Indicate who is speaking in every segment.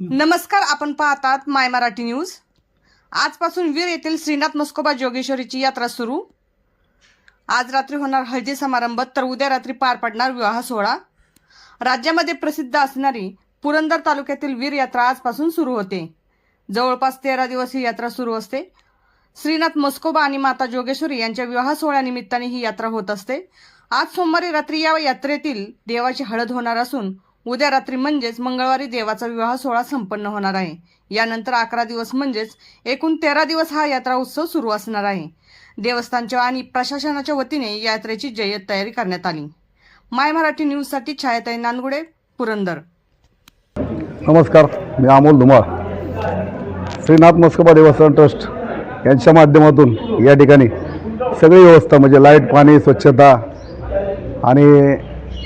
Speaker 1: नमस्कार आपण पाहतात माय मराठी न्यूज. आजपासून वीर येथील श्रीनाथ मस्कोबा जोगेश्वरीची यात्रा सुरू. आज रात्री होणार हळदी समारंभ तर उद्या रात्री पार पडणार विवाह सोहळा. राज्यामध्ये प्रसिद्ध असणारी पुरंदर तालुक्यातील वीर यात्रा आजपासून सुरू होते. जवळपास तेरा दिवस ही यात्रा सुरू असते. श्रीनाथ मस्कोबा आणि माता जोगेश्वरी यांच्या विवाह सोहळ्यानिमित्ताने ही यात्रा होत असते. आज सोमवारी रात्री या यात्रेतील देवाची हळद होणार असून उद्या रात्री म्हणजेच मंगळवारी देवाचा विवाह सोहळा संपन्न होणार आहे. यानंतर अकरा दिवस म्हणजेच एकूण तेरा दिवस हा यात्रा उत्सव सुरू असणार आहे. देवस्थानच्या आणि प्रशासनाच्या वतीने यात्रेची जय्यत तयारी करण्यात आली. माय मराठी न्यूजसाठी छायाताई नानगुडे पुरंदर.
Speaker 2: नमस्कार मी अमोल धुमाळ. श्रीनाथ मस्कोबा देवस्थान ट्रस्ट यांच्या माध्यमातून या ठिकाणी सगळी व्यवस्था म्हणजे लाइट पाणी स्वच्छता आणि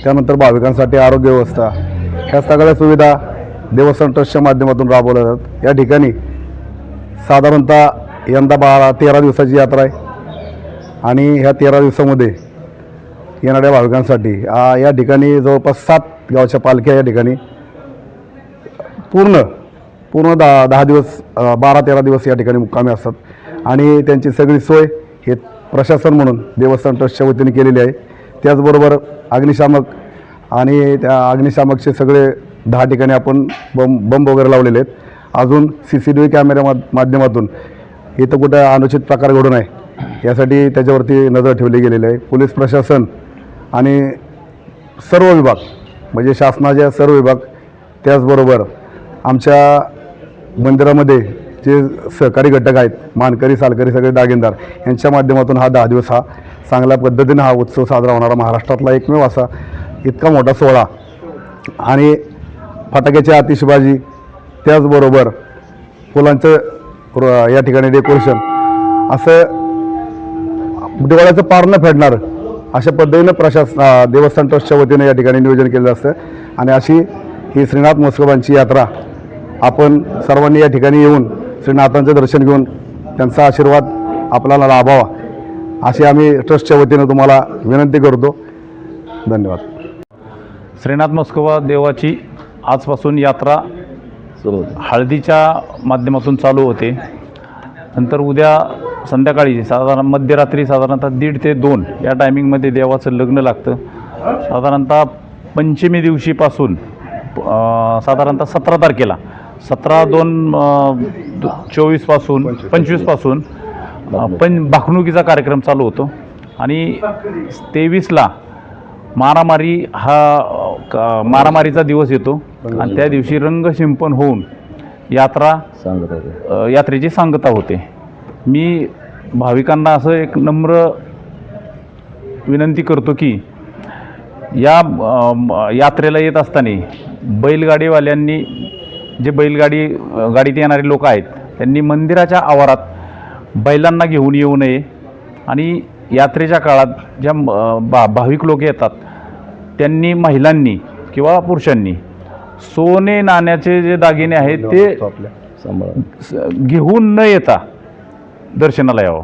Speaker 2: त्यानंतर भाविकांसाठी आरोग्य व्यवस्था. ह्या सगळ्या सुविधा देवस्थान ट्रस्टच्या माध्यमातून राबवल्या जातात. या ठिकाणी साधारणतः यंदा बारा तेरा दिवसाची यात्रा आहे. आणि ह्या तेरा दिवसामध्ये येणाऱ्या भाविकांसाठी या ठिकाणी जवळपास सात गावच्या पालख्या या ठिकाणी. पूर्ण पूर्ण दहा दहा दिवस बारा तेरा दिवस या ठिकाणी मुक्कामी असतात. आणि त्यांची सगळी सोय हे प्रशासन म्हणून देवस्थान ट्रस्टच्या वतीने केलेली आहे. त्याचबरोबर अग्निशामक आणि त्या अग्निशामकचे सगळे दहा ठिकाणी आपण बम बंब वगैरे लावलेले आहेत. अजून सी सी टी व्ही कॅमेऱ्या मा माध्यमातून इथं कुठं अनुचित प्रकार घडू नये यासाठी त्याच्यावरती नजर ठेवली गेलेली आहे. पोलीस प्रशासन आणि सर्व विभाग म्हणजे शासनाच्या सर्व विभाग त्याचबरोबर आमच्या मंदिरामध्ये जे सहकारी घटक आहेत मानकरी सालकरी सगळे दागिनदार यांच्या माध्यमातून हा दहा दिवस हा चांगल्या पद्धतीनं हा उत्सव साजरा होणारा महाराष्ट्रातला एकमेव असा इतका मोठा सोहळा. आणि फटाक्याची आतिषबाजी त्याचबरोबर फुलांचं या ठिकाणी डेकोरेशन असं दिवाळ्याचं पार न फेडणार अशा पद्धतीनं प्रशासन देवस्थान ट्रस्टच्या वतीनं या ठिकाणी नियोजन केलेलं असतं. आणि अशी ही श्रीनाथ महोत्सवांची यात्रा आपण सर्वांनी या ठिकाणी येऊन श्रीनाथांचं दर्शन घेऊन त्यांचा आशीर्वाद आपल्याला लाभावा अशी आम्ही ट्रस्टच्या वतीनं तुम्हाला विनंती करतो. धन्यवाद.
Speaker 3: श्रीनाथ मस्कोबा देवाची आजपासून यात्रा हळदीच्या माध्यमातून चालू होते. नंतर उद्या संध्याकाळी साधारण मध्यरात्री साधारणतः दीड ते दोन या टायमिंगमध्ये देवाचं लग्न लागतं. साधारणतः पंचमी दिवशीपासून साधारणतः सतरा तारखेला सतरा दोन चोवीसपासून पंचवीसपासून अं, पण भाकणुकीचा कार्यक्रम चालू होतो. आणि तेवीसला मारामारी हा क- मारामारीचा दिवस येतो. आणि त्या दिवशी रंगशिंपन होऊन यात्रा यात्रेची सांगता होते. मी भाविकांना असं एक नम्र विनंती करतो की या यात्रेला येत असताना बैलगाडीवाल्यांनी जे बैलगाडी गाडीत येणारे लोक आहेत त्यांनी मंदिराच्या आवारात बैलांना घेऊन येऊ नये. आणि यात्रेच्या काळात ज्या भा भाविक लोक येतात त्यांनी महिलांनी किंवा पुरुषांनी सोने नाण्याचे जे दागिने आहेत ते घेऊन न येता दर्शनाला यावं.